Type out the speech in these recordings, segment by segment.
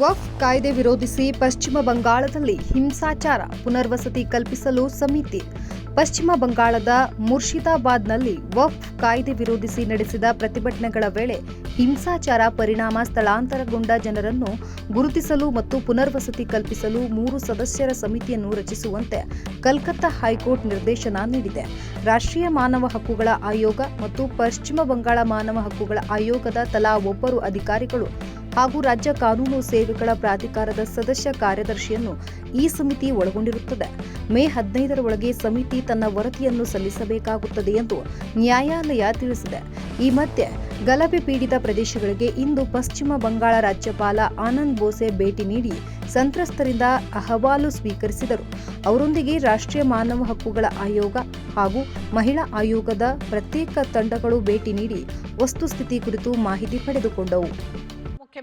ವಫ್ ಕಾಯ್ದೆ ವಿರೋಧಿಸಿ ಪಶ್ಚಿಮ ಬಂಗಾಳದಲ್ಲಿ ಹಿಂಸಾಚಾರ ಪುನರ್ವಸತಿ ಕಲ್ಪಿಸಲು ಸಮಿತಿ. ಪಶ್ಚಿಮ ಬಂಗಾಳದ ಮುರ್ಷಿದಾಬಾದ್ನಲ್ಲಿ ವಫ್ ಕಾಯ್ದೆ ವಿರೋಧಿಸಿ ನಡೆಸಿದ ಪ್ರತಿಭಟನೆಗಳ ವೇಳೆ ಹಿಂಸಾಚಾರ ಪರಿಣಾಮ ಸ್ಥಳಾಂತರಗೊಂಡ ಜನರನ್ನು ಗುರುತಿಸಲು ಮತ್ತು ಪುನರ್ವಸತಿ ಕಲ್ಪಿಸಲು ಮೂರು ಸದಸ್ಯರ ಸಮಿತಿಯನ್ನು ರಚಿಸುವಂತೆ ಕಲ್ಕತ್ತಾ ಹೈಕೋರ್ಟ್ ನಿರ್ದೇಶನ ನೀಡಿದೆ. ರಾಷ್ಟ್ರೀಯ ಮಾನವ ಹಕ್ಕುಗಳ ಆಯೋಗ ಮತ್ತು ಪಶ್ಚಿಮ ಬಂಗಾಳ ಮಾನವ ಹಕ್ಕುಗಳ ಆಯೋಗದ ತಲಾ ಒಬ್ಬರು ಅಧಿಕಾರಿಗಳು ಹಾಗೂ ರಾಜ್ಯ ಕಾನೂನು ಸೇವೆಗಳ ಪ್ರಾಧಿಕಾರದ ಸದಸ್ಯ ಕಾರ್ಯದರ್ಶಿಯನ್ನು ಈ ಸಮಿತಿ ಒಳಗೊಂಡಿರುತ್ತದೆ. ಮೇ ಹದಿನೈದರ ಒಳಗೆ ಸಮಿತಿ ತನ್ನ ವರದಿಯನ್ನು ಸಲ್ಲಿಸಬೇಕಾಗುತ್ತದೆ ಎಂದು ನ್ಯಾಯಾಲಯ ತಿಳಿಸಿದೆ. ಈ ಮಧ್ಯೆ ಗಲಭೆ ಪೀಡಿತ ಪ್ರದೇಶಗಳಿಗೆ ಇಂದು ಪಶ್ಚಿಮ ಬಂಗಾಳ ರಾಜ್ಯಪಾಲ ಆನಂದ್ ಬೋಸೆ ಭೇಟಿ ನೀಡಿ ಸಂತ್ರಸ್ತರಿಂದ ಅಹವಾಲು ಸ್ವೀಕರಿಸಿದರು. ಅವರೊಂದಿಗೆ ರಾಷ್ಟ್ರೀಯ ಮಾನವ ಹಕ್ಕುಗಳ ಆಯೋಗ ಹಾಗೂ ಮಹಿಳಾ ಆಯೋಗದ ಪ್ರತ್ಯೇಕ ತಂಡಗಳು ಭೇಟಿ ನೀಡಿ ವಸ್ತುಸ್ಥಿತಿ ಕುರಿತು ಮಾಹಿತಿ ಪಡೆದುಕೊಂಡವು.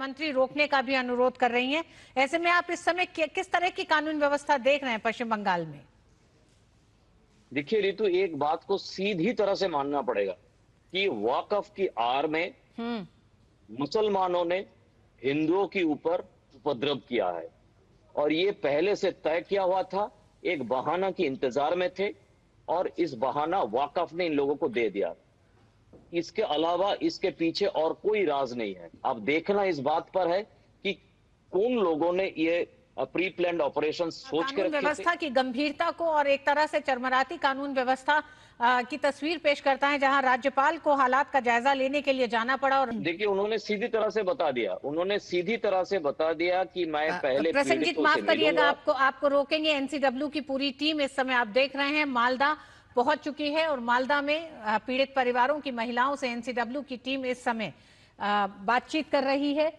मुख्यमंत्री रोकने का भी अनुरोध कर रही हैं। ऐसे में आप इस समय किस तरह की कानून व्यवस्था देख रहे हैं पश्चिम बंगाल में? देखिए रितु एक बात को सीधी तरह से मानना पड़ेगा कि वाकफ की आड़ में हम्म। मुसलमानों ने हिंदुओं के ऊपर उपद्रव किया है। और ये पहले से तय किया हुआ था एक बहाना के इंतज़ार में थे और इस बहाना वाकफ ने इन लोगों को दे दिया। इसके अलावा इसके पीछे और कोई राज नहीं है। अब देखना इस बात पर है कि कौन लोगों ने ये प्री प्लान ऑपरेशन सोच के कानून रखे थे? व्यवस्था की गंभीरता को और एक तरह से चरमराती कानून व्यवस्था की तस्वीर पेश करता है जहाँ राज्यपाल को हालात का जायजा लेने के लिए जाना पड़ा और देखिए उन्होंने सीधी तरह से बता दिया। उन्होंने सीधी तरह से बता दिया कि मैं आ, पहले प्रसंगित पीड़ितों माफ़ करिएगा आपको आपको रोकेंगे एनसीडब्ल्यू की पूरी टीम। इस समय आप देख रहे हैं मालदा पहुंच चुकी है और मालदा में आ, पीड़ित परिवारों की महिलाओं से एनसीडब्ल्यू की टीम इस समय आ, बातचीत कर रही है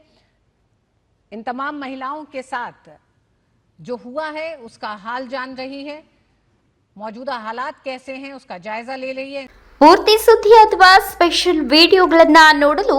इन तमाम महिलाओं के साथ जो हुआ है उसका हाल जान रही है मौजूदा हालात कैसे हैं उसका जायजा ले रही है ಪೂರ್ತಿ ಸುದ್ದಿ ಅಥವಾ ಸ್ಪೆಷಲ್ ವಿಡಿಯೋಗಳನ್ನ ನೋಡಲು